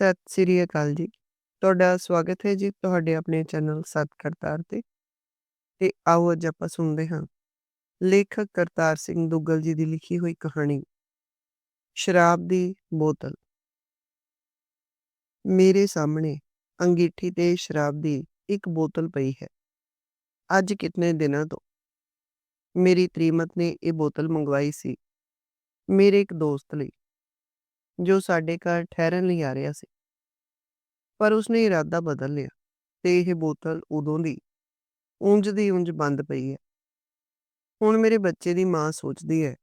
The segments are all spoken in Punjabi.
ਸਤਿ ਸ੍ਰੀ ਅਕਾਲ ਜੀ। ਤੁਹਾਡਾ ਸਵਾਗਤ ਹੈ ਜੀ ਤੁਹਾਡੇ ਆਪਣੇ ਚੈਨਲ ਸਤ ਕਰਤਾਰ ਤੇ। ਤੇ ਆਓ ਅੱਜ ਆਪਾਂ ਸੁਣਦੇ ਹਾਂ ਲੇਖਕ ਕਰਤਾਰ ਸਿੰਘ ਦੁੱਗਲ ਜੀ ਦੀ ਲਿਖੀ ਹੋਈ ਕਹਾਣੀ ਸ਼ਰਾਬ ਦੀ ਬੋਤਲ। ਮੇਰੇ ਸਾਹਮਣੇ ਅੰਗੀਠੀ ਤੇ ਸ਼ਰਾਬ ਦੀ ਇੱਕ ਬੋਤਲ ਪਈ ਹੈ। ਅੱਜ ਕਿਤਨੇ ਦਿਨਾਂ ਤੋਂ ਮੇਰੀ ਤ੍ਰੀਮਤ ਨੇ ਇਹ ਬੋਤਲ ਮੰਗਵਾਈ ਸੀ ਮੇਰੇ ਇੱਕ ਦੋਸਤ ਲਈ ਜੋ ਸਾਡੇ ਘਰ ਠਹਿਰਨ ਲਈ ਆ ਰਿਹਾ ਸੀ। ਪਰ ਉਸਨੇ ਇਰਾਦਾ ਬਦਲ ਲਿਆ ਤੇ ਇਹ ਬੋਤਲ ਉਦੋਂ ਦੀ ਉਂਝ ਦੀ ਉਂਝ ਬੰਦ ਪਈ ਹੈ। ਹੁਣ ਮੇਰੇ ਬੱਚੇ ਦੀ ਮਾਂ ਸੋਚਦੀ ਹੈ,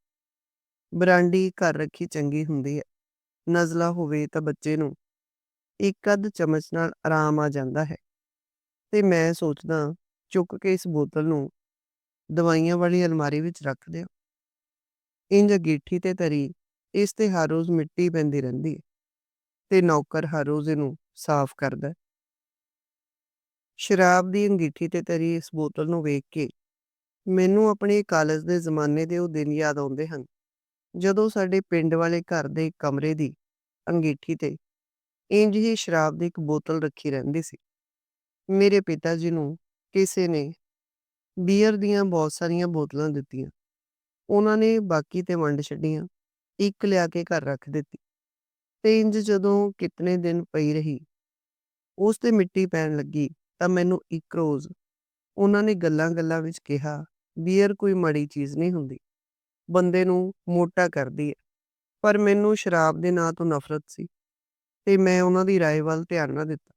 ਬਰਾਂਡੀ ਘਰ ਰੱਖੀ ਚੰਗੀ ਹੁੰਦੀ ਹੈ, ਨਜ਼ਲਾ ਹੋਵੇ ਤਾਂ ਬੱਚੇ ਨੂੰ ਇੱਕ ਅੱਧ ਚਮਚ ਨਾਲ ਆਰਾਮ ਆ ਜਾਂਦਾ ਹੈ। ਤੇ ਮੈਂ ਸੋਚਦਾ ਚੁੱਕ ਕੇ ਇਸ ਬੋਤਲ ਨੂੰ ਦਵਾਈਆਂ ਵਾਲੀ ਅਲਮਾਰੀ ਵਿੱਚ ਰੱਖ ਦਿਓ ਇੰਜ ਅੰਗੀਠੀ ਤੇ ਧਰੀ ਇਸ ਤੇ ਹਰ ਰੋਜ਼ ਮਿੱਟੀ ਪੈਂਦੀ ਰਹਿੰਦੀ ਹੈ ਤੇ ਨੌਕਰ ਹਰ ਰੋਜ਼ ਇਹਨੂੰ ਸਾਫ਼ ਕਰਦਾ ਹੈ ਸ਼ਰਾਬ ਦੀ ਅੰਗੀਠੀ ਤੇ ਤਰੀ ਇਸ ਬੋਤਲ ਨੂੰ ਵੇਖ ਕੇ ਮੈਨੂੰ ਆਪਣੇ ਕਾਲਜ ਦੇ ਜ਼ਮਾਨੇ ਦੇ ਉਹ ਦਿਨ ਯਾਦ ਆਉਂਦੇ ਹਨ, ਜਦੋਂ ਸਾਡੇ ਪਿੰਡ ਵਾਲੇ ਘਰ ਦੇ ਕਮਰੇ ਦੀ ਅੰਗੀਠੀ ਤੇ ਇੰਜ ਹੀ ਸ਼ਰਾਬ ਦੀ ਇੱਕ ਬੋਤਲ ਰੱਖੀ ਰਹਿੰਦੀ ਸੀ। ਮੇਰੇ ਪਿਤਾ ਜੀ ਨੂੰ ਕਿਸੇ ਨੇ ਬੀਅਰ ਦੀਆਂ ਬਹੁਤ ਸਾਰੀਆਂ ਬੋਤਲਾਂ ਦਿੱਤੀਆਂ, ਉਹਨਾਂ ਨੇ ਬਾਕੀ ਤੇ ਵੰਡ ਛੱਡੀਆਂ। ਇੱਕ ਲਿਆ ਕੇ ਘਰ ਰੱਖ ਦਿੱਤੀ ਤੇ ਇੰਜ ਜਦੋਂ ਕਿਤਨੇ ਦਿਨ ਪਈ ਰਹੀ ਉਸ ਤੇ ਮਿੱਟੀ ਪੈਣ ਲੱਗੀ ਤਾਂ ਮੈਨੂੰ ਇੱਕ ਰੋਜ਼ ਉਹਨਾਂ ਨੇ ਗੱਲਾਂ-ਗੱਲਾਂ ਵਿੱਚ ਕਿਹਾ ਬੀਅਰ ਕੋਈ ਮਾੜੀ ਚੀਜ਼ ਨਹੀਂ ਹੁੰਦੀ ਬੰਦੇ ਨੂੰ ਮੋਟਾ ਕਰਦੀ ਹੈ ਪਰ ਮੈਨੂੰ ਸ਼ਰਾਬ ਦੇ ਨਾਂ ਤੋਂ ਨਫ਼ਰਤ ਸੀ ਤੇ ਮੈਂ ਉਹਨਾਂ ਦੀ رائے ਵੱਲ ਧਿਆਨ ਨਾ ਦਿੱਤਾ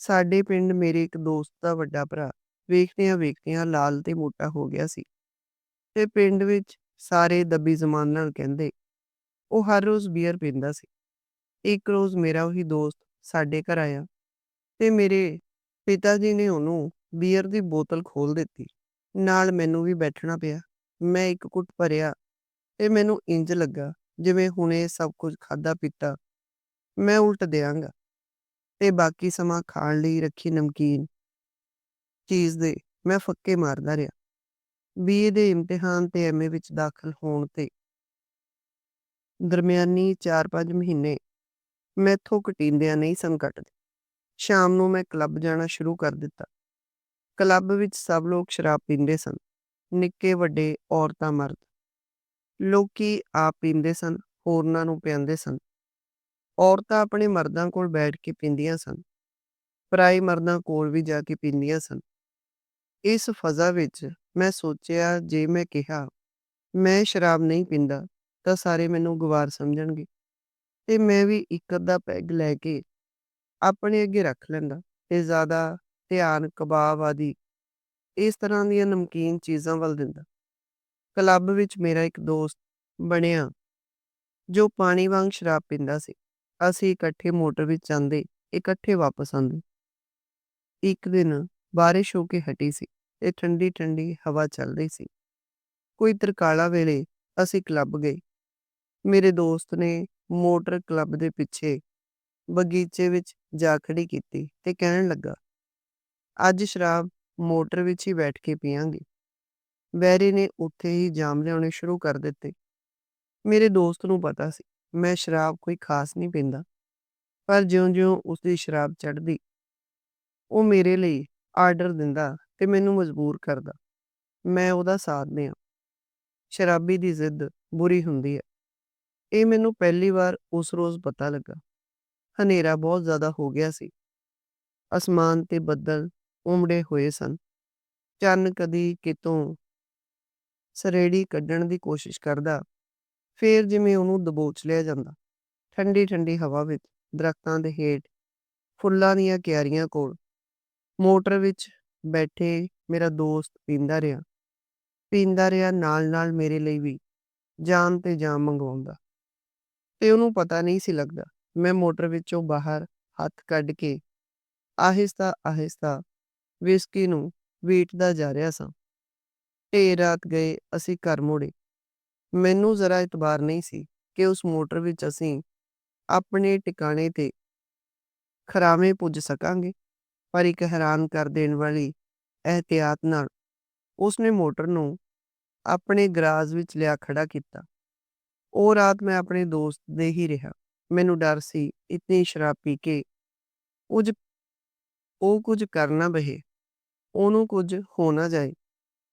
ਸਾਡੇ ਪਿੰਡ ਮੇਰੇ ਇੱਕ ਦੋਸਤ ਦਾ ਵੱਡਾ ਭਰਾ ਵੇਖਦਿਆਂ ਵੇਖਦਿਆਂ ਲਾਲ ਤੇ ਮੋਟਾ ਹੋ ਗਿਆ ਸੀ ਤੇ ਪਿੰਡ ਵਿੱਚ ਸਾਰੇ ਦੱਬੀ ਜ਼ਮਾਨ ਨਾਲ ਕਹਿੰਦੇ, ਉਹ ਹਰ ਰੋਜ਼ ਬੀਅਰ ਪੀਂਦਾ ਸੀ। ਇੱਕ ਰੋਜ਼ ਮੇਰਾ ਉਹੀ ਦੋਸਤ ਸਾਡੇ ਘਰ ਆਇਆ ਤੇ ਮੇਰੇ ਪਿਤਾ ਜੀ ਨੇ ਉਹਨੂੰ ਬੀਅਰ ਦੀ ਬੋਤਲ ਖੋਲ ਦਿੱਤੀ। ਨਾਲ ਮੈਨੂੰ ਵੀ ਬੈਠਣਾ ਪਿਆ। ਮੈਂ ਇੱਕ ਕੁੱਟ ਭਰਿਆ ਤੇ ਮੈਨੂੰ ਇੰਜ ਲੱਗਾ ਜਿਵੇਂ ਹੁਣੇ ਸਭ ਕੁਝ ਖਾਦਾ ਪੀਤਾ। ਮੈਂ ਉਲਟ ਦਿਆਂਗਾ ਤੇ ਬਾਕੀ ਸਮਾਂ ਖਾਣ ਲਈ ਰੱਖੀ ਨਮਕੀਨ। ਚੀਜ਼ ਦੇ ਮੈਂ ਫੱਕੇ ਮਾਰਦਾ ਰਿਹਾ। ਬੀਏ ਦੇ ਇਮਤਿਹਾਨ ਤੇ ਐਮਏ ਵਿੱਚ ਦਾਖਲ ਹੋਣ ਤੇ ਦਰਮਿਆਨੀ 4-5 ਮਹੀਨੇ ਮੈਥੋਂ ਕਟਿੰਦਿਆਂ ਨਹੀਂ ਸਨ ਕੱਟਦੇ ਸ਼ਾਮ ਨੂੰ ਮੈਂ ਕਲੱਬ ਜਾਣਾ ਸ਼ੁਰੂ ਕਰ ਦਿੱਤਾ। ਕਲੱਬ ਵਿੱਚ ਸਭ ਲੋਕ ਸ਼ਰਾਬ ਪੀਂਦੇ ਸਨ। ਨਿੱਕੇ, ਵੱਡੇ ਔਰਤਾਂ ਮਰਦ। ਲੋਕੀ ਆਪ ਪੀਂਦੇ ਸਨ, ਹੋਰਨਾਂ ਨੂੰ ਪਿਆਉਂਦੇ ਸਨ। ਔਰਤਾਂ ਆਪਣੇ ਮਰਦਾਂ ਕੋਲ ਬੈਠ ਕੇ ਪੀਂਦੀਆਂ ਸਨ। ਪਰਾਈ ਮਰਦਾਂ ਕੋਲ ਵੀ ਜਾ ਕੇ ਪੀਂਦੀਆਂ ਸਨ। ਇਸ ਫਜ਼ਾ ਵਿੱਚ ਮੈਂ ਸੋਚਿਆ, ਜੇ ਮੈਂ ਕਿਹਾ, ਮੈਂ ਸ਼ਰਾਬ ਨਹੀਂ ਪੀਂਦਾ, ਤਾਂ ਸਾਰੇ ਮੈਨੂੰ ਗਵਾਰ ਸਮਝਣਗੇ। ਤੇ ਮੈਂ ਵੀ ਇੱਕ ਅੱਧਾ ਪੈਗ ਲੈ ਕੇ ਆਪਣੇ ਅੱਗੇ ਰੱਖ ਲੈਂਦਾ ਤੇ ਜ਼ਿਆਦਾ ਧਿਆਨ ਕਬਾਬ ਆਦਿ ਇਸ ਤਰ੍ਹਾਂ ਦੀਆਂ ਨਮਕੀਨ ਚੀਜ਼ਾਂ ਵੱਲ ਦਿੰਦਾ। ਕਲੱਬ ਵਿੱਚ ਮੇਰਾ ਇੱਕ ਦੋਸਤ ਬਣਿਆ, ਜੋ ਪਾਣੀ ਵਾਂਗ ਸ਼ਰਾਬ ਪੀਂਦਾ ਸੀ। ਅਸੀਂ ਇਕੱਠੇ ਮੋਟਰ ਵਿੱਚ ਜਾਂਦੇ, ਇਕੱਠੇ ਵਾਪਸ ਆਉਂਦੇ। ਇੱਕ ਦਿਨ ਬਾਰਿਸ਼ ਹੋ ਕੇ ਹਟੀ ਸੀ। ਇਹ ਠੰਡੀ ਠੰਡੀ ਹਵਾ ਚੱਲ ਰਹੀ ਸੀ। ਕੋਈ ਤਰਕਾਲਾ ਵੇਲੇ ਅਸੀਂ ਕਲੱਬ ਗਏ। ਮੇਰੇ ਦੋਸਤ ਨੇ ਮੋਟਰ ਕਲੱਬ ਦੇ ਪਿੱਛੇ ਬਗੀਚੇ ਵਿੱਚ ਜਾ ਖੜੀ ਕੀਤੀ ਤੇ ਕਹਿਣ ਲੱਗਾ, ਅੱਜ ਸ਼ਰਾਬ ਮੋਟਰ ਵਿੱਚ ਹੀ ਬੈਠ ਕੇ ਪੀਵਾਂਗੇ ਬੈਰੀ ਨੇ ਉੱਥੇ ਹੀ ਜਾਮ ਲਿਆਉਣੇ ਸ਼ੁਰੂ ਕਰ ਦਿੱਤੇ। ਮੇਰੇ ਦੋਸਤ ਨੂੰ ਪਤਾ ਸੀ, ਮੈਂ ਸ਼ਰਾਬ ਕੋਈ ਖਾਸ ਨਹੀਂ ਪੀਂਦਾ, ਪਰ ਜਿਉਂ-ਜਿਉਂ ਉਸ ਦੀ ਸ਼ਰਾਬ ਚੜ੍ਹਦੀ, ਉਹ ਮੇਰੇ ਲਈ ਆਰਡਰ ਦਿੰਦਾ ਤੇ ਮੈਨੂੰ ਮਜਬੂਰ ਕਰਦਾ। ਮੈਂ ਉਹਦਾ ਸਾਥ ਦਿਆਂ। ਸ਼ਰਾਬੀ ਦੀ ਜ਼ਿੱਦ ਬੁਰੀ ਹੁੰਦੀ ਹੈ। ਇਹ ਮੈਨੂੰ ਪਹਿਲੀ ਵਾਰ ਉਸ ਰੋਜ਼ ਪਤਾ ਲੱਗਾ। ਹਨੇਰਾ ਬਹੁਤ ਜ਼ਿਆਦਾ ਹੋ ਗਿਆ ਸੀ। ਅਸਮਾਨ ਤੇ ਬੱਦਲ ਉਮੜੇ ਹੋਏ ਸਨ। ਚੰਨ ਕਦੀ ਕਿਤੋਂ ਸਰੇੜੀ ਕੱਢਣ ਦੀ ਕੋਸ਼ਿਸ਼ ਕਰਦਾ, ਫੇਰ ਜਿਵੇਂ ਉਹਨੂੰ ਦਬੋਚ ਲਿਆ ਜਾਂਦਾ। ਠੰਡੀ ਠੰਡੀ ਹਵਾ ਵਿੱਚ ਦਰਖਤਾਂ ਦੇ ਹੇਠ ਫੁੱਲਾਂ ਦੀਆਂ ਕਿਆਰੀਆਂ ਕੋਲ ਮੋਟਰ ਵਿੱਚ ਬੈਠੇ ਮੇਰਾ ਦੋਸਤ ਪੀਂਦਾ ਰਿਹਾ। ਪੀਂਦਾ ਰਿਹਾ ਨਾਲ ਨਾਲ ਮੇਰੇ ਲਈ ਵੀ ਜਾਨ ਤੇ ਜਾਨ ਮੰਗਵਾਉਂਦਾ। ਤੇ ਉਹਨੂੰ ਪਤਾ ਨਹੀਂ ਸੀ ਲੱਗਦਾ। ਮੈਂ ਮੋਟਰ ਵਿੱਚੋਂ ਬਾਹਰ ਹੱਥ ਕੱਢ ਕੇ ਆਹਿਸਤਾ ਆਹਿਸਤਾ ਵਿਸਕੀ ਨੂੰ ਵੇਟਦਾ ਜਾ ਰਿਹਾ ਸਾਂ। ਢੇਰ ਰਾਤ ਗਏ ਅਸੀਂ ਘਰ ਮੁੜੇ। ਮੈਨੂੰ ਜ਼ਰਾ ਇਤਬਾਰ ਨਹੀਂ ਸੀ ਕਿ ਉਸ ਮੋਟਰ ਵਿੱਚ ਅਸੀਂ ਆਪਣੇ ਟਿਕਾਣੇ ਤੇ ਖਰਾਵੇਂ ਪੁੱਜ ਸਕਾਂਗੇ। ਪਰ ਇੱਕ ਹੈਰਾਨ ਕਰ ਦੇਣ ਵਾਲੀ ਇਹਤਿਆਤ ਨਾਲ ਉਸਨੇ ਮੋਟਰ ਨੂੰ ਆਪਣੇ ਗਰਾਜ ਵਿੱਚ ਲਿਆ ਖੜਾ ਕੀਤਾ। ਉਹ ਰਾਤ ਮੈਂ ਆਪਣੇ ਦੋਸਤ ਦੇ ਹੀ ਰਿਹਾ। ਮੈਨੂੰ ਡਰ ਸੀ, ਇਤਨੀ ਸ਼ਰਾਬ ਪੀ ਕੇ ਕੁਝ, ਉਹ ਕੁਝ ਕਰਨਾ ਬਹੇ, ਉਹਨੂੰ ਕੁਝ ਹੋ ਨਾ ਜਾਏ।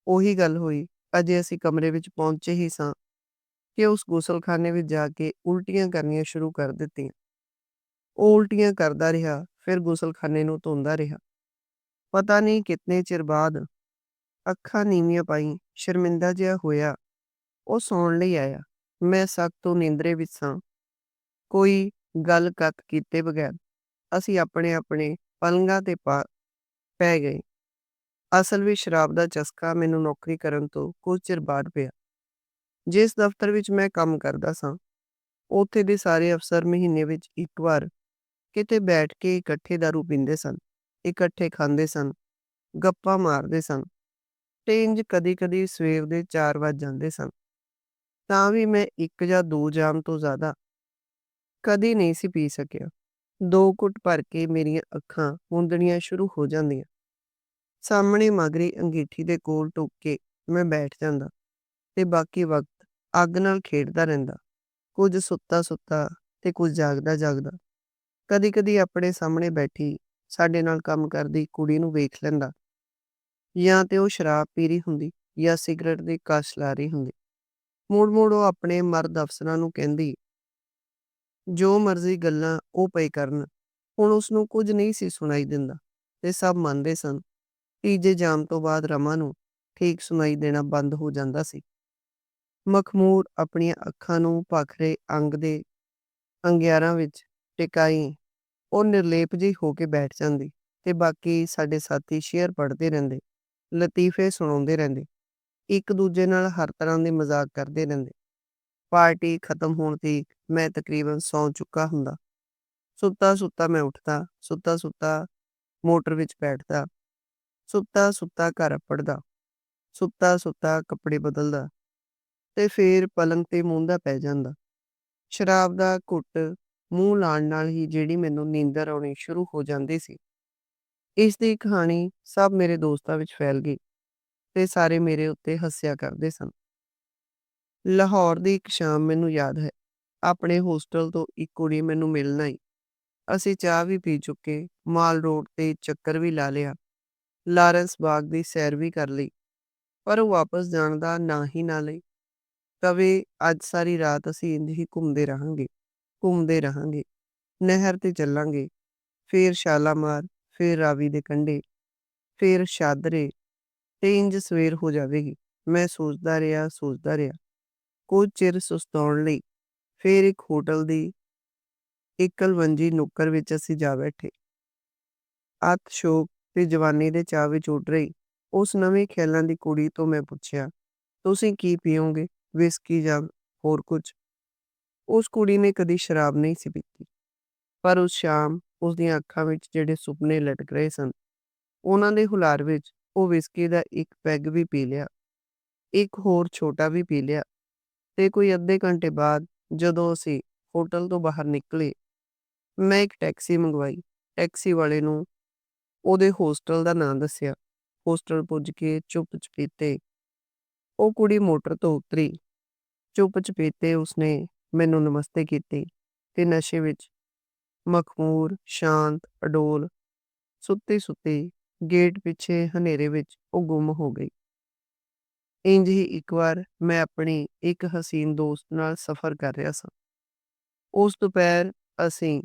ਉਹੀ ਗੱਲ ਹੋਈ, ਅਜੇ ਅਸੀਂ ਕਮਰੇ ਵਿੱਚ ਪਹੁੰਚੇ ਹੀ ਸਾਂ ਕਿ ਉਸ ਗੁਸਲਖਾਨੇ ਵਿੱਚ ਜਾ ਕੇ ਉਲਟੀਆਂ ਕਰਨੀਆਂ ਸ਼ੁਰੂ ਕਰ ਦਿੱਤੀਆਂ। ਉਹ ਉਲਟੀਆਂ ਕਰਦਾ ਰਿਹਾ, ਫਿਰ ਗੁਸਲਖਾਨੇ ਨੂੰ ਧੋਂਦਾ ਰਿਹਾ। ਪਤਾ ਨਹੀਂ ਕਿਤਨੇ ਚਿਰ ਬਾਅਦ ਅੱਖਾਂ ਨੀਵੀਆਂ ਪਾਈ, ਸ਼ਰਮਿੰਦਾ ਜਿਹਾ ਹੋਇਆ। ਉਹ ਸੌਣ ਲਈ ਆਇਆ। ਮੈਂ ਸਖਤ ਤੋਂ ਨੀਂਦਰੇ ਵਿੱਚ ਸਾਂ। ਕੋਈ ਗੱਲ ਕੱਤ ਕੀਤੇ ਬਗੈਰ ਅਸੀਂ ਆਪਣੇ ਆਪਣੇ ਪਲੰਗਾਂ ਤੇ ਪਾ ਪੈ ਗਏ। ਅਸਲ ਵਿੱਚ ਸ਼ਰਾਬ ਦਾ ਚਸਕਾ ਮੈਨੂੰ ਨੌਕਰੀ ਕਰਨ ਤੋਂ ਕੁਝ ਚਿਰ ਬਾਅਦ ਪਿਆ। ਜਿਸ ਦਫ਼ਤਰ ਵਿੱਚ ਮੈਂ ਕੰਮ ਕਰਦਾ ਸਾਂ, ਉੱਥੇ ਦੇ ਸਾਰੇ ਅਫਸਰ ਮਹੀਨੇ ਵਿੱਚ ਇੱਕ ਵਾਰ ਕਿਤੇ ਬੈਠ ਕੇ ਇਕੱਠੇ ਦਾਰੂ ਪੀਂਦੇ ਸਨ, ਇਕੱਠੇ ਖਾਂਦੇ ਸਨ, ਗੱਪਾਂ ਮਾਰਦੇ ਸਨ ਤੇ ਇੰਜ ਕਦੀ-ਕਦੀ ਸਵੇਰ ਦੇ 4 ਵੱਜ ਜਾਂਦੇ ਸਨ। ਤਾਂ ਵੀ ਮੈਂ ਇੱਕ ਜਾਂ ਦੋ ਜਾਮ ਤੋਂ ਜ਼ਿਆਦਾ ਕਦੀ ਨਹੀਂ ਸੀ ਪੀ ਸਕਿਆ। ਦੋ ਘੁੱਟ ਭਰ ਕੇ ਮੇਰੀਆਂ ਅੱਖਾਂ ਮੁੰਦਣੀਆਂ ਸ਼ੁਰੂ ਹੋ ਜਾਂਦੀਆਂ। ਸਾਹਮਣੇ ਮਗਰੀ ਅੰਗੀਠੀ ਦੇ ਕੋਲ ਟੁੱਕ ਕੇ ਮੈਂ ਬੈਠ ਜਾਂਦਾ ਤੇ ਬਾਕੀ ਵਕਤ ਅੱਗ ਨਾਲ ਖੇਡਦਾ ਰਹਿੰਦਾ। ਕੁਝ ਸੁੱਤਾ ਸੁੱਤਾ ਤੇ ਕੁਝ ਜਾਗਦਾ ਜਾਗਦਾ ਕਦੀ ਕਦੀ ਆਪਣੇ ਸਾਹਮਣੇ ਬੈਠੀ ਸਾਡੇ ਨਾਲ ਕੰਮ ਕਰਦੀ ਕੁੜੀ ਨੂੰ ਵੇਖ ਲੈਂਦਾ। ਜਾਂ ਤੇ ਉਹ ਸ਼ਰਾਬ ਪੀ ਰਹੀ ਹੁੰਦੀ ਜਾਂ ਸਿਗਰਟ ਦੀ ਕਸ਼ ਲਾ ਰਹੀ ਹੁੰਦੀ। ਮੋੜ ਮੋੜ ਉਹ ਆਪਣੇ ਮਰਦ ਅਫਸਰਾਂ ਨੂੰ ਕਹਿੰਦੀ, ਜੋ ਮਰਜ਼ੀ ਗੱਲਾਂ ਉਹ ਪਈ ਕਰਨ, ਹੁਣ ਉਸ ਨੂੰ ਕੁਝ ਨਹੀਂ ਸੀ ਸੁਣਾਈ ਦਿੰਦਾ ਤੇ ਸਭ ਮੰਨਦੇ ਸਨ। ਤੀਜੇ ਜਾਮ ਤੋਂ ਬਾਅਦ ਰਮਾ ਨੂੰ ਠੀਕ ਸੁਣਾਈ ਦੇਣਾ ਬੰਦ ਹੋ ਜਾਂਦਾ ਸੀ। ਮਖਮੂਰ ਆਪਣੀਆਂ ਅੱਖਾਂ ਨੂੰ ਭਖਰੇ ਅੰਗ ਦੇ ਅੰਗਿਆਰਾਂ ਵਿੱਚ ਟਿਕਾਈ ਉਹ ਨਿਰਲੇਪ ਜਿਹੀ ਹੋ ਕੇ ਬੈਠ ਜਾਂਦੀ ਤੇ ਬਾਕੀ ਸਾਡੇ ਸਾਥੀ ਸ਼ੇਅਰ ਪੜ੍ਹਦੇ ਰਹਿੰਦੇ, ਲਤੀਫੇ ਸੁਣਾਉਂਦੇ ਰਹਿੰਦੇ, ਇੱਕ ਦੂਜੇ ਨਾਲ ਹਰ ਤਰ੍ਹਾਂ ਦੇ ਮਜ਼ਾਕ ਕਰਦੇ ਰਹਿੰਦੇ। ਪਾਰਟੀ ਖਤਮ ਹੋਣ ਤੇ ਮੈਂ ਤਕਰੀਬਨ ਸੌਂ ਚੁੱਕਾ ਹੁੰਦਾ। ਸੁੱਤਾ ਸੁੱਤਾ ਮੈਂ ਉੱਠਦਾ, ਸੁੱਤਾ ਸੁੱਤਾ ਮੋਟਰ ਵਿੱਚ ਬੈਠਦਾ, ਸੁੱਤਾ ਸੁੱਤਾ ਘਰ ਪੜਦਾ ਸੁੱਤਾ ਸੁੱਤਾ ਕੱਪੜੇ ਬਦਲਦਾ ਤੇ ਫੇਰ ਪਲੰਗ ਤੇ ਮੁੰਦਾ ਪੈ ਜਾਂਦਾ। ਸ਼ਰਾਬ ਦਾ ਘੁੱਟ ਮੂੰਹ ਲਾਣ ਨਾਲ ਹੀ ਜਿਹੜੀ ਮੈਨੂੰ ਨੀਂਦਰ ਆਉਣੀ ਸ਼ੁਰੂ ਹੋ ਜਾਂਦੀ ਸੀ। ਇਸ ਦੀ ਕਹਾਣੀ ਸਭ ਮੇਰੇ ਦੋਸਤਾਂ ਵਿੱਚ ਫੈਲ ਗਈ ਤੇ ਸਾਰੇ ਮੇਰੇ ਉੱਤੇ ਹੱਸਿਆ ਕਰਦੇ ਸਨ। ਲਾਹੌਰ ਦੀ ਇੱਕ ਸ਼ਾਮ ਮੈਨੂੰ ਯਾਦ ਹੈ। ਆਪਣੇ ਹੋਸਟਲ ਤੋਂ ਇੱਕ ਕੁੜੀ ਮੈਨੂੰ ਮਿਲਣ ਆਈ। ਅਸੀਂ ਚਾਹ ਵੀ ਪੀ ਚੁੱਕੇ, ਮਾਲ ਰੋਡ ਤੇ ਚੱਕਰ ਵੀ ਲਾ ਲਿਆ। ਲਾਰੈਂਸ ਬਾਗ ਦੀ ਸੈਰ ਵੀ ਕਰ ਲਈ। ਪਰ ਉਹ ਵਾਪਸ ਜਾਣ ਦਾ ਨਾ ਹੀ ਨਾ ਲਈ। ਕਵੇ ਅੱਜ ਸਾਰੀ ਰਾਤ ਅਸੀਂ ਇੰਝ ਹੀ ਘੁੰਮਦੇ ਰਹਾਂਗੇ। ਘੁੰਮਦੇ ਰਹਾਂਗੇ, ਨਹਿਰ ਤੇ ਚੱਲਾਂਗੇ, ਫੇਰ ਸ਼ਾਲਾਮਾਰ ਫੇਰ ਰਾਵੀ ਦੇ ਕੰਢੇ, ਫੇਰ ਸ਼ਾਦਰੇ ਤੇ ਇੰਜ ਸਵੇਰ ਹੋ ਜਾਵੇਗੀ। ਮੈਂ ਸੋਚਦਾ ਰਿਹਾ ਸੋਚਦਾ ਰਿਹਾ। ਕੁਝ ਚਿਰ ਸੁਸਤਾਉਣ ਲਈ, ਫੇਰ ਇੱਕ ਹੋਟਲ ਦੀ ਇਕਲਵੰਜੀ ਨੁੱਕਰ ਵਿੱਚ ਅਸੀਂ ਜਾ ਬੈਠੇ। ਅਤ ਸ਼ੋਕ ਤੇ ਜਵਾਨੀ ਦੇ ਚਾਅ ਵਿੱਚ ਉੱਡ ਰਹੀ, ਉਸ ਨਵੇਂ ਖਿਆਲਾਂ ਦੀ ਕੁੜੀ ਤੋਂ ਮੈਂ ਪੁੱਛਿਆ, ਤੁਸੀਂ ਕੀ ਪੀਓਗੇ? ਵਿਸਕੀ ਜਾਂ ਹੋਰ ਕੁਝ? ਉਸ ਕੁੜੀ ਨੇ ਕਦੀ ਸ਼ਰਾਬ ਨਹੀਂ ਸੀ ਪੀਤੀ। ਪਰ ਉਸ ਸ਼ਾਮ ਉਸ ਦੀਆਂ ਅੱਖਾਂ ਵਿੱਚ ਜਿਹੜੇ ਸੁਪਨੇ ਲਟਕ ਰਹੇ ਸਨ, ਉਹਨਾਂ ਦੇ ਹੁਲਾਰ ਵਿੱਚ ਉਹ ਵਿਸਕੀ ਦਾ ਇੱਕ ਪੈਗ ਵੀ ਪੀ ਲਿਆ, ਇੱਕ ਹੋਰ ਛੋਟਾ ਵੀ ਪੀ ਲਿਆ ਤੇ ਕੋਈ ਅੱਧੇ ਘੰਟੇ ਬਾਅਦ ਜਦੋਂ ਅਸੀਂ ਹੋਟਲ ਤੋਂ ਬਾਹਰ ਨਿਕਲੇ, ਮੈਂ ਇੱਕ ਟੈਕਸੀ ਮੰਗਵਾਈ। ਟੈਕਸੀ ਵਾਲੇ ਨੂੰ ਉਹਦੇ ਹੋਸਟਲ ਦਾ ਨਾਂ ਦੱਸਿਆ। ਹੋਸਟਲ ਪੁੱਜ ਕੇ ਚੁੱਪ ਚਪੀਤੇ ਉਹ ਕੁੜੀ ਮੋਟਰ ਤੋਂ ਉਤਰੀ। ਚੁੱਪ ਚਪੀਤੇ ਉਸਨੇ ਮੈਨੂੰ ਨਮਸਤੇ ਕੀਤੀ ਤੇ ਨਸ਼ੇ ਵਿੱਚ ਮਖਮੂਰ, ਸ਼ਾਂਤ, ਅਡੋਲ ਸੁੱਤੀ ਸੁੱਤੀ ਗੇਟ ਪਿੱਛੇ, ਹਨੇਰੇ ਵਿੱਚ ਉਹ ਗੁੰਮ ਹੋ ਗਈ। ਇੰਜ ਹੀ ਇੱਕ ਵਾਰ ਮੈਂ ਆਪਣੀ ਇੱਕ ਹਸੀਨ ਦੋਸਤ ਨਾਲ ਸਫ਼ਰ ਕਰ ਰਿਹਾ ਸਾਂ। ਉਸ ਦੁਪਹਿਰ ਅਸੀਂ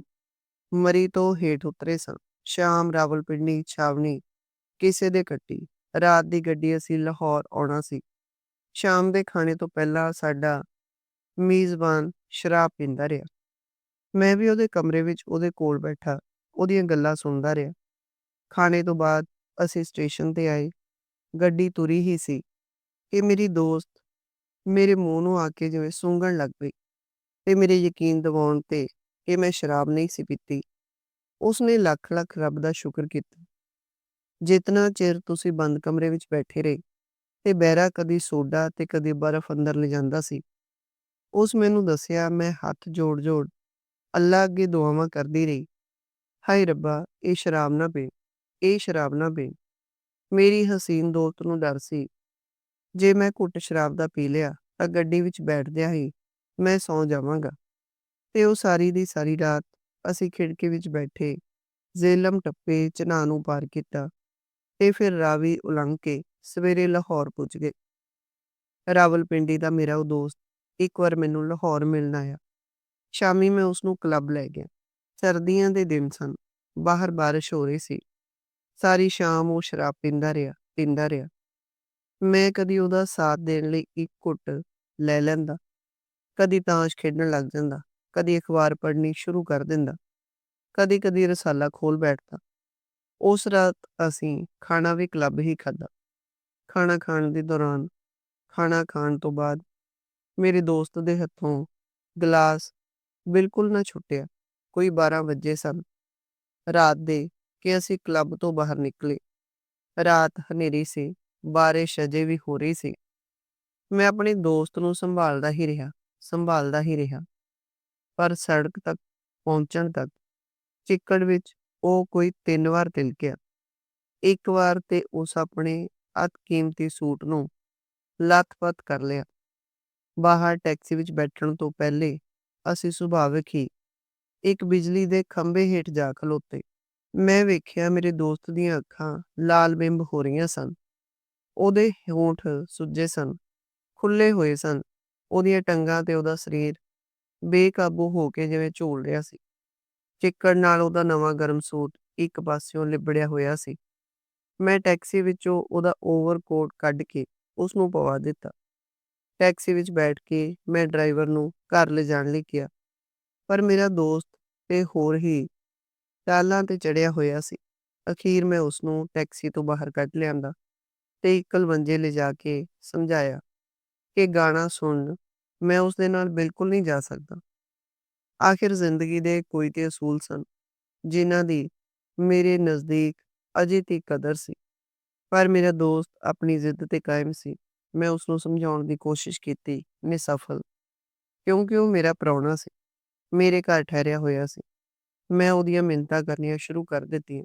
ਮਰੀ ਤੋਂ ਹੇਠ ਉਤਰੇ ਸਾਂ। ਸ਼ਾਮ ਰਾਵਲਪਿੰਡੀ ਛਾਵਣੀ ਕਿਸੇ ਦੇ ਕੱਟੀ। ਰਾਤ ਦੀ ਗੱਡੀ ਅਸੀਂ ਲਾਹੌਰ ਆਉਣਾ ਸੀ। ਸ਼ਾਮ ਦੇ ਖਾਣੇ ਤੋਂ ਪਹਿਲਾਂ ਸਾਡਾ ਮੇਜ਼ਬਾਨ ਸ਼ਰਾਬ ਪੀਂਦਾ ਰਿਹਾ। ਮੈਂ ਵੀ ਉਹਦੇ ਕਮਰੇ ਵਿੱਚ ਉਹਦੇ ਕੋਲ ਬੈਠਾ, ਉਹਦੀਆਂ ਗੱਲਾਂ ਸੁਣਦਾ ਰਿਹਾ। ਖਾਣੇ ਤੋਂ ਬਾਅਦ ਅਸੀਂ ਸਟੇਸ਼ਨ ਤੇ ਆਏ। ਗੱਡੀ ਤੁਰੀ ਹੀ ਸੀ ਕਿ ਮੇਰੀ ਦੋਸਤ ਮੇਰੇ ਮੂੰਹ ਨੂੰ ਆ ਕੇ ਜਿਵੇਂ ਸੂੰਘਣ ਲੱਗ ਪਈ ਤੇ ਮੇਰੇ ਯਕੀਨ ਦਿਵਾਉਣ ਤੇ ਕਿ ਮੈਂ ਸ਼ਰਾਬ ਨਹੀਂ ਸੀ ਪੀਤੀ। ਉਸਨੇ ਲੱਖ ਲੱਖ ਰੱਬ ਦਾ ਸ਼ੁਕਰ ਕੀਤਾ। ਜਿਤਨਾ ਚਿਰ ਤੁਸੀਂ ਬੰਦ ਕਮਰੇ ਵਿੱਚ ਬੈਠੇ ਰਹੇ ਤੇ ਬਹਿਰਾ ਕਦੀ ਸੋਡਾ ਤੇ ਕਦੀ ਬਰਫ਼ ਅੰਦਰ ਲੈ ਜਾਂਦਾ ਸੀ ਉਸ ਮੈਨੂੰ ਦੱਸਿਆ, ਮੈਂ ਹੱਥ ਜੋੜ ਜੋੜ ਅੱਲਾ ਅੱਗੇ ਦੁਆਵਾਂ ਕਰਦੀ ਰਹੀ। ਹਾਏ ਰੱਬਾ, ਇਹ ਸ਼ਰਾਬ ਨਾ ਪੀ ਇਹ ਸ਼ਰਾਬ ਨਾ ਪੀ ਮੇਰੀ ਹਸੀਨ ਦੋਸਤ ਨੂੰ ਡਰ ਸੀ। ਜੇ ਮੈਂ ਘੁੱਟ ਸ਼ਰਾਬ ਦਾ ਪੀ ਲਿਆ, ਤਾਂ ਗੱਡੀ ਵਿੱਚ ਬੈਠਦਿਆਂ ਹੀ ਮੈਂ ਸੌਂ ਜਾਵਾਂਗਾ। ਤੇ ਉਹ ਸਾਰੀ ਦੀ ਸਾਰੀ ਰਾਤ ਅਸੀਂ ਖਿੜਕੀ ਵਿੱਚ ਬੈਠੇ, ਜ਼ੇਲਮ ਟੱਪੇ ਚਨਾਹ ਨੂੰ ਪਾਰ ਕੀਤਾ ਤੇ ਫਿਰ ਰਾਵੀ ਉਲੰਘ ਕੇ ਸਵੇਰੇ ਲਾਹੌਰ ਪੁੱਜ ਗਏ। ਰਾਵਲਪਿੰਡੀ ਦਾ ਮੇਰਾ ਉਹ ਦੋਸਤ ਇੱਕ ਵਾਰ ਮੈਨੂੰ ਲਾਹੌਰ ਮਿਲਣ ਆਇਆ। ਸ਼ਾਮੀ ਮੈਂ ਉਸ ਨੂੰ ਕਲੱਬ ਲੈ ਗਿਆ। ਸਰਦੀਆਂ ਦੇ ਦਿਨ ਸਨ। ਬਾਹਰ ਬਾਰਿਸ਼ ਹੋ ਰਹੀ ਸੀ। ਸਾਰੀ ਸ਼ਾਮ ਉਹ ਸ਼ਰਾਬ ਪੀਂਦਾ ਰਿਹਾ ਪੀਂਦਾ ਰਿਹਾ। ਮੈਂ ਕਦੀ ਉਹਦਾ ਸਾਥ ਦੇਣ ਲਈ ਇੱਕ ਘੁੱਟ ਲੈ ਲੈਂਦਾ। ਕਦੀ ਤਾਸ਼ ਖੇਡਣ ਲੱਗ ਜਾਂਦਾ। ਕਦੀ ਅਖਬਾਰ ਪੜ੍ਹਨੀ ਸ਼ੁਰੂ ਕਰ ਦਿੰਦਾ। ਕਦੀ ਕਦੀ ਰਸਾਲਾ ਖੋਲ ਬੈਠਦਾ। ਉਸ ਰਾਤ ਅਸੀਂ ਖਾਣਾ ਵੀ ਕਲੱਬ ਹੀ ਖਾਧਾ। ਖਾਣਾ ਖਾਣ ਦੇ ਦੌਰਾਨ, ਖਾਣਾ ਖਾਣ ਤੋਂ ਬਾਅਦ ਮੇਰੇ ਦੋਸਤ ਦੇ ਹੱਥੋਂ ਗਲਾਸ ਬਿਲਕੁਲ ਨਾ ਛੁੱਟਿਆ। ਕੋਈ 12 ਵਜੇ ਸਨ। ਰਾਤ ਦੇ ਕਿ ਅਸੀਂ ਕਲੱਬ ਤੋਂ ਬਾਹਰ ਨਿਕਲੇ। ਰਾਤ ਹਨੇਰੀ ਸੀ, ਬਾਰਿਸ਼ ਅਜੇ ਵੀ ਹੋ ਰਹੀ ਸੀ। ਮੈਂ ਆਪਣੇ ਦੋਸਤ ਨੂੰ ਸੰਭਾਲਦਾ ਹੀ ਰਿਹਾ, ਸੰਭਾਲਦਾ ਹੀ ਰਿਹਾ। ਪਰ ਸੜਕ ਤੱਕ ਪਹੁੰਚਣ ਤੱਕ ਚਿੱਕੜ ਵਿੱਚ ਉਹ ਕੋਈ ਤਿੰਨ ਵਾਰ ਤਿਲਕਿਆ ਇੱਕ ਵਾਰ ਤੇ ਉਸ ਆਪਣੇ ਅਤ ਕੀਮਤੀ ਸੂਟ ਨੂੰ ਲੱਥ-ਪੱਥ ਕਰ ਲਿਆ। ਬਾਹਰ ਟੈਕਸੀ ਵਿੱਚ ਬੈਠਣ ਤੋਂ ਪਹਿਲੇ ਅਸੀਂ ਸੁਭਾਵਿਕ ਹੀ ਇੱਕ ਬਿਜਲੀ ਦੇ ਖੰਭੇ ਹੇਠ ਜਾ ਖਲੋਤੇ। ਮੈਂ ਵੇਖਿਆ ਮੇਰੇ ਦੋਸਤ ਦੀਆਂ ਅੱਖਾਂ ਲਾਲ ਬਿੰਬ ਹੋ ਰਹੀਆਂ ਸਨ। ਉਹਦੇ ਹੋਂਠ ਸੁੱਜੇ ਸਨ ਖੁੱਲੇ ਹੋਏ ਸਨ। ਉਹਦੀਆਂ ਟੰਗਾਂ ਤੇ ਉਹਦਾ ਸਰੀਰ ਬੇਕਾਬੂ ਹੋ ਕੇ ਜਿਵੇਂ ਝੂਲ ਰਿਹਾ ਸੀ। ਚਿੱਕੜ ਨਾਲ ਉਹਦਾ ਨਵਾਂ ਗਰਮ ਸੂਟ ਇੱਕ ਪਾਸਿਓਂ ਲਿਬੜਿਆ ਹੋਇਆ ਸੀ। ਮੈਂ ਟੈਕਸੀ ਵਿੱਚੋਂ ਉਹਦਾ ਓਵਰਕੋਟ ਕੱਢ ਕੇ ਉਸ ਨੂੰ ਪਵਾ ਦਿੱਤਾ। ਟੈਕਸੀ ਵਿੱਚ ਬੈਠ ਕੇ ਮੈਂ ਡਰਾਈਵਰ ਨੂੰ ਘਰ ਲਿਜਾਣ ਲਈ ਕਿਹਾ। ਪਰ ਮੇਰਾ ਦੋਸਤ ਤੇ ਹੋਰ ਹੀ ਟਾਲਾਂ ਤੇ ਚੜਿਆ ਹੋਇਆ ਸੀ। ਅਖੀਰ ਮੈਂ ਉਸ ਨੂੰ ਟੈਕਸੀ ਤੋਂ ਬਾਹਰ ਕੱਢ ਲਿਆਂਦਾ ਤੇ ਇੱਕ ਕਲਵੰਜੇ ਲਿਜਾ ਕੇ ਸਮਝਾਇਆ ਕਿ ਗਾਣਾ ਸੁਣ, ਮੈਂ ਉਸ ਦੇ ਨਾਲ ਬਿਲਕੁਲ ਨਹੀਂ ਜਾ ਸਕਦਾ। ਆਖਿਰ ਜ਼ਿੰਦਗੀ ਦੇ ਕੋਈ ਤੇ ਅਸੂਲ ਸਨ, ਜਿਨ੍ਹਾਂ ਦੀ ਮੇਰੇ ਨਜ਼ਦੀਕ ਅਜੇ ਤੱਕ ਕਦਰ ਸੀ। ਪਰ ਮੇਰਾ ਦੋਸਤ ਆਪਣੀ ਜ਼ਿੱਦ ਤੇ ਕਾਇਮ ਸੀ। ਮੈਂ ਉਸ ਨੂੰ ਸਮਝਾਉਣ ਦੀ ਕੋਸ਼ਿਸ਼ ਕੀਤੀ, ਨਿਸਫਲ। ਕਿਉਂਕਿ ਉਹ ਮੇਰਾ ਪ੍ਰਾਹੁਣਾ ਸੀ। ਮੇਰੇ ਘਰ ਠਹਿਰਿਆ ਹੋਇਆ ਸੀ। ਮੈਂ ਉਹਦੀਆਂ ਮਿੰਨਤਾਂ ਕਰਨੀਆਂ ਸ਼ੁਰੂ ਕਰ ਦਿੱਤੀਆਂ।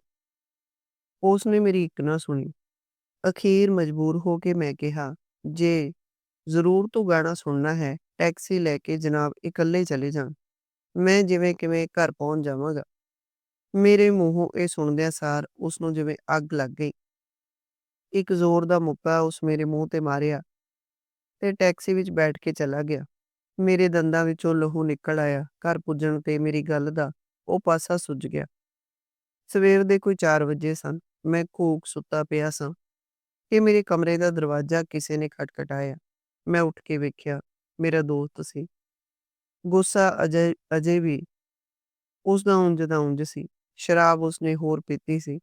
ਉਸ ਨੇ ਮੇਰੀ ਇੱਕ ਨਾ ਸੁਣੀ। ਅਖੀਰ ਮਜਬੂਰ ਹੋ ਕੇ ਮੈਂ ਕਿਹਾ, ਜੇ ਜ਼ਰੂਰ ਤੂੰ ਗਾਣਾ ਸੁਣਨਾ ਹੈ, ਟੈਕਸੀ ਲੈ ਕੇ ਜਨਾਬ ਇਕੱਲੇ ਚਲੇ ਜਾਣ। ਮੈਂ ਜਿਵੇਂ ਕਿਵੇਂ ਘਰ ਪਹੁੰਚ ਜਾਵਾਂਗਾ। ਮੇਰੇ ਮੂੰਹੋਂ ਇਹ ਸੁਣਦਿਆਂ ਸਾਰ ਉਸ ਨੂੰ ਜਿਵੇਂ ਅੱਗ ਲੱਗ ਗਈ। ਇੱਕ ਜ਼ੋਰ ਦਾ ਮੁੱਕਾ ਉਸ ਮੇਰੇ ਮੂੰਹ ਤੇ ਮਾਰਿਆ ਤੇ ਟੈਕਸੀ ਵਿੱਚ ਬੈਠ ਕੇ ਚਲਾ ਗਿਆ। ਮੇਰੇ ਦੰਦਾਂ ਵਿੱਚੋਂ ਲਹੂ ਨਿਕਲ ਆਇਆ। ਘਰ ਪੁੱਜਣ ਤੇ ਮੇਰੀ ਗੱਲ ਦਾ ਉਹ ਪਾਸਾ ਸੁੱਜ ਗਿਆ। ਸਵੇਰ ਦੇ ਕੋਈ 4 ਵਜੇ ਸਨ। ਮੈਂ ਘੂਕ ਸੁੱਤਾ ਪਿਆ ਸਾਂ ਕਿ ਮੇਰੇ ਕਮਰੇ ਦਾ ਦਰਵਾਜ਼ਾ ਕਿਸੇ ਨੇ ਖਟਖਟਾਇਆ। ਮੈਂ ਉੱਠ ਕੇ ਵੇਖਿਆ, ਮੇਰਾ ਦੋਸਤ ਸੀ। ਗੁੱਸਾ ਅਜੇ ਅਜੇ ਵੀ ਉਸ ਦਾ ਉਂਝ ਦਾ ਉਂਝ ਸੀ। ਸ਼ਰਾਬ ਉਸਨੇ ਹੋਰ ਪੀਤੀ ਸੀ।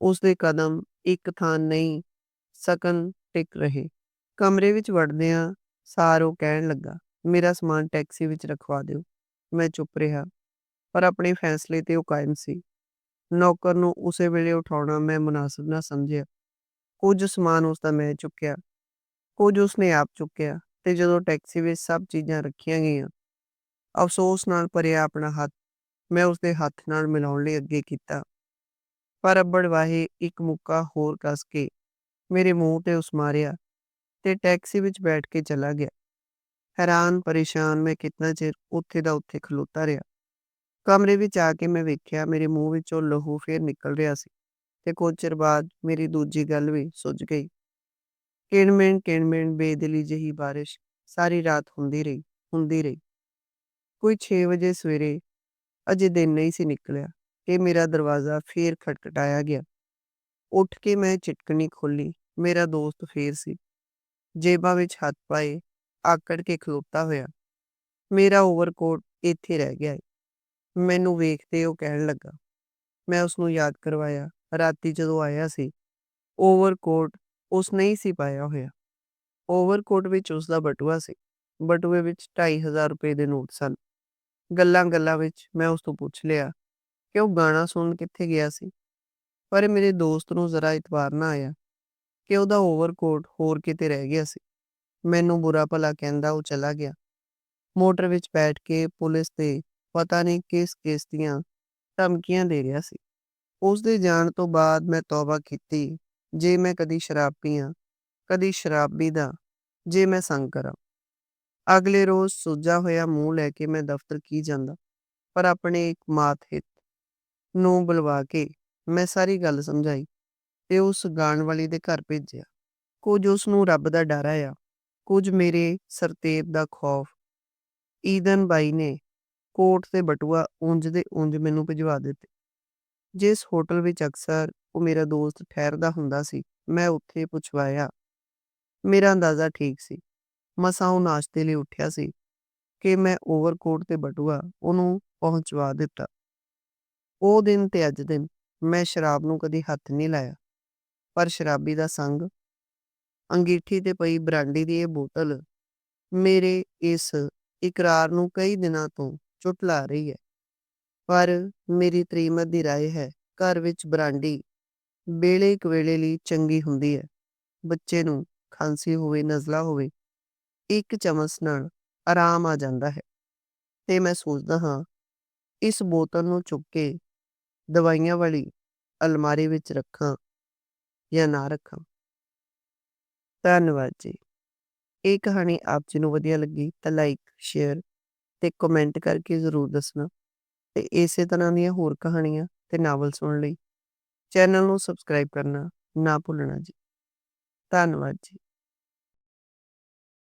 ਉਸ ਦੇ ਕਦਮ ਇੱਕ ਥਾਂ ਨਹੀਂ ਸਕਨ ਟਿਕ ਰਹੇ। ਕਮਰੇ ਵਿੱਚ ਵੜਦਿਆਂ ਸਾਰ ਉਹ ਕਹਿਣ ਲੱਗਾ, ਮੇਰਾ ਸਮਾਨ ਟੈਕਸੀ ਵਿੱਚ ਰਖਵਾ ਦਿਓ। ਮੈਂ ਚੁੱਪ ਰਿਹਾ, ਪਰ ਆਪਣੇ ਫੈਸਲੇ ਤੇ ਉਹ ਕਾਇਮ ਸੀ। ਨੌਕਰ ਨੂੰ ਉਸੇ ਵੇਲੇ ਉਠਾਉਣਾ ਮੈਂ ਮੁਨਾਸਬ ਨਾ ਸਮਝਿਆ। ਕੁਝ ਸਮਾਨ ਉਸ ਦਾ ਮੈਂ ਚੁੱਕਿਆ, ਕੁਝ ਉਸਨੇ ਆਪ ਚੁੱਕਿਆ ਤੇ ਜਦੋਂ ਟੈਕਸੀ ਵਿੱਚ ਸਭ ਚੀਜ਼ਾਂ ਰੱਖੀਆਂ ਗਈਆਂ, ਅਫਸੋਸ ਨਾਲ ਭਰਿਆ ਆਪਣਾ ਹੱਥ, ਮੈਂ ਉਸਦੇ ਹੱਥ ਨਾਲ ਮਿਲਾਉਣ ਲਈ ਅੱਗੇ ਕੀਤਾ। ਪਰ ਅੱਬੜ ਵਾਹੇ ਇੱਕ ਮੁੱਕਾ ਹੋਰ ਕੱਸ ਕੇ ਮੇਰੇ ਮੂੰਹ ਤੇ ਉਸ ਮਾਰਿਆ ਤੇ ਟੈਕਸੀ ਵਿੱਚ ਬੈਠ ਕੇ ਚਲਾ ਗਿਆ। ਹੈਰਾਨ, ਪਰੇਸ਼ਾਨ, ਮੈਂ ਕਿੰਨਾ ਚਿਰ ਉੱਥੇ ਦਾ ਉੱਥੇ ਖਲੋਤਾ ਰਿਹਾ। ਕਮਰੇ ਵਿੱਚ ਆ ਕੇ ਮੈਂ ਵੇਖਿਆ ਮੇਰੇ ਮੂੰਹ ਵਿੱਚੋਂ ਲਹੂ ਫੇਰ ਨਿਕਲ ਰਿਹਾ ਸੀ ਤੇ ਕੁਝ ਚਿਰ ਬਾਅਦ ਮੇਰੀ ਦੂਜੀ ਗੱਲ ਵੀ ਸੁੱਜ ਗਈ। ਕਿਣਮਿਣ ਕਿਣਮਿਣ ਬੇਦਿਲੀ ਜਿਹੀ ਬਾਰਿਸ਼ ਸਾਰੀ ਰਾਤ ਹੁੰਦੀ ਰਹੀ ਹੁੰਦੀ ਰਹੀ। ਕੋਈ 6 ਵਜੇ ਸਵੇਰੇ ਅਜੇ ਦਿਨ ਨਹੀਂ ਸੀ ਨਿਕਲਿਆ। ਕਿ ਮੇਰਾ ਦਰਵਾਜ਼ਾ ਫੇਰ ਖਟਖਟਾਇਆ ਗਿਆ। ਉੱਠ ਕੇ ਮੈਂ ਚਿਟਕਣੀ ਖੋਲੀ ਮੇਰਾ ਦੋਸਤ ਫੇਰ ਸੀ। ਜੇਬਾਂ ਵਿੱਚ ਹੱਥ ਪਾਏ, ਆਕੜ ਕੇ ਖਲੋਤਾ ਹੋਇਆ। ਮੇਰਾ ਓਵਰਕੋਟ ਇੱਥੇ ਰਹਿ ਗਿਆ ਏ। ਮੈਨੂੰ ਵੇਖਦੇ ਉਹ ਕਹਿਣ ਲੱਗਾ। ਮੈਂ ਉਸ ਨੂੰ ਯਾਦ ਕਰਵਾਇਆ। ਰਾਤੀ ਜਦੋਂ ਆਇਆ ਸੀ, ਓਵਰਕੋਟ ਉਸ ਨਹੀਂ ਸੀ ਪਾਇਆ ਹੋਇਆ। ਓਵਰਕੋਟ ਵਿੱਚ ਉਸ ਦਾ ਬਟੂਆ ਸੀ। ਬਟੂਏ ਵਿੱਚ 2500 ਰੁਪਏ ਦੇ ਨੋਟ ਸਨ। ਗੱਲਾਂ-ਗੱਲਾਂ ਵਿੱਚ ਮੈਂ ਉਸ ਤੋਂ ਪੁੱਛ ਲਿਆ ਕਿ ਉਹ ਗਾਣਾ ਸੁਣਨ ਕਿੱਥੇ ਗਿਆ ਸੀ। ਪਰ ਮੇਰੇ ਦੋਸਤ ਨੂੰ ਜ਼ਰਾ ਇਤਬਾਰ ਨਾ ਆਇਆ ਕਿ ਉਹਦਾ ਓਵਰਕੋਟ ਹੋਰ ਕਿਤੇ ਰਹਿ ਗਿਆ ਸੀ। ਮੈਨੂੰ ਬੁਰਾ ਭਲਾ ਕਹਿੰਦਾ ਉਹ ਚਲਾ ਗਿਆ। ਮੋਟਰ ਵਿੱਚ ਬੈਠ ਕੇ ਪੁਲਿਸ ਤੇ ਪਤਾ ਨਹੀਂ ਕਿਸ ਕਿਸ ਦੀਆਂ ਧਮਕੀਆਂ ਦੇ ਰਿਹਾ ਸੀ। ਉਸ ਦੇ ਜਾਣ ਤੋਂ ਬਾਅਦ ਮੈਂ ਤੌਬਾ ਕੀਤੀ, ਜੇ ਮੈਂ ਕਦੀ ਸ਼ਰਾਬ ਪੀਆਂ, ਕਦੀ ਸ਼ਰਾਬੀ ਦਾ ਜੇ ਮੈਂ ਸੰਗ ਕਰਾਂ। ਅਗਲੇ ਰੋਜ਼ ਸੁੱਜਾ ਹੋਇਆ ਮੂੰਹ ਲੈ ਕੇ ਮੈਂ ਦਫ਼ਤਰ ਕੀ ਜਾਂਦਾ, ਪਰ ਆਪਣੇ ਇੱਕ ਮਾਤ ਹਿੱਤ ਨੂੰ ਬੁਲਵਾ ਕੇ ਮੈਂ ਸਾਰੀ ਗੱਲ ਸਮਝਾਈ ਤੇ ਉਸ ਗਾਣ ਵਾਲੀ ਦੇ ਘਰ ਭੇਜਿਆ। ਕੁਝ ਉਸ ਨੂੰ ਰੱਬ ਦਾ ਡਰ ਆਇਆ, ਕੁਝ ਮੇਰੇ ਸਰਤੇਬ ਦਾ ਖੌਫ। ਈਦਨ ਬਾਈ ਨੇ ਕੋਟ ਤੇ ਬਟੂਆ ਉਂਝ ਦੇ ਉਂਝ ਮੈਨੂੰ ਭਿਜਵਾ ਦਿੱਤੇ। ਜਿਸ ਹੋਟਲ ਵਿੱਚ ਅਕਸਰ ਉਹ ਮੇਰਾ ਦੋਸਤ ਠਹਿਰਦਾ ਹੁੰਦਾ ਸੀ, ਮੈਂ ਉੱਥੇ ਪੁੱਛਵਾਇਆ। ਮੇਰਾ ਅੰਦਾਜ਼ਾ ਠੀਕ ਸੀ। ਮਸਾਂ ਉਹ ਨਾਸ਼ਤੇ ਲਈ ਉੱਠਿਆ ਸੀ ਕਿ ਮੈਂ ਓਵਰਕੋਟ ਤੇ ਬਟੂਆ ਉਹਨੂੰ ਪਹੁੰਚਵਾ ਦਿੱਤਾ। ਉਹ ਦਿਨ ਤੇ ਅੱਜ ਦਿਨ ਮੈਂ ਸ਼ਰਾਬ ਨੂੰ ਕਦੀ ਹੱਥ ਨਹੀਂ ਲਾਇਆ। ਪਰ ਸ਼ਰਾਬੀ ਦਾ ਸੰਗ, ਅੰਗੀਠੀ ਤੇ ਪਈ ਬਰਾਂਡੀ ਦੀ ਇਹ ਬੋਤਲ ਮੇਰੇ ਇਸ ਇਕਰਾਰ ਨੂੰ ਕਈ ਦਿਨਾਂ ਤੋਂ ਝੁਟਲਾ ਰਹੀ ਹੈ। ਪਰ ਮੇਰੀ ਤਰੀਮਤ ਦੀ ਰਾਏ ਹੈ, ਘਰ ਵਿੱਚ ਬਰਾਂਡੀ ਵੇਲੇ ਕਵੇਲੇ ਲਈ ਚੰਗੀ ਹੁੰਦੀ ਹੈ। ਬੱਚੇ ਨੂੰ ਖਾਂਸੀ ਹੋਵੇ, ਨਜ਼ਲਾ ਹੋਵੇ, ਇੱਕ ਚਮਚ ਨਾਲ ਆਰਾਮ ਆ ਜਾਂਦਾ ਹੈ। ਤੇ ਮੈਂ ਸੋਚਦਾ ਹਾਂ, ਇਸ ਬੋਤਲ ਨੂੰ ਚੁੱਕ ਕੇ ਦਵਾਈਆਂ ਵਾਲੀ ਅਲਮਾਰੀ ਵਿੱਚ ਰੱਖਾਂ ਜਾਂ ਨਾ ਰੱਖਾਂ। ਧੰਨਵਾਦ ਜੀ। ਇਹ ਕਹਾਣੀ ਆਪ ਜੀ ਨੂੰ ਵਧੀਆ ਲੱਗੀ ਤਾਂ ਲਾਈਕ ਸ਼ੇਅਰ ਤੇ ਕਮੈਂਟ ਕਰਕੇ ਜ਼ਰੂਰ ਦੱਸਣਾ। ਤੇ ਇਸੇ ਤਰ੍ਹਾਂ ਦੀਆਂ ਹੋਰ ਕਹਾਣੀਆਂ ਤੇ ਨਾਵਲ ਸੁਣਨ ਲਈ ਚੈਨਲ ਨੂੰ ਸਬਸਕ੍ਰਾਈਬ ਕਰਨਾ ਨਾ ਭੁੱਲਣਾ ਜੀ। ਧੰਨਵਾਦ ਜੀ।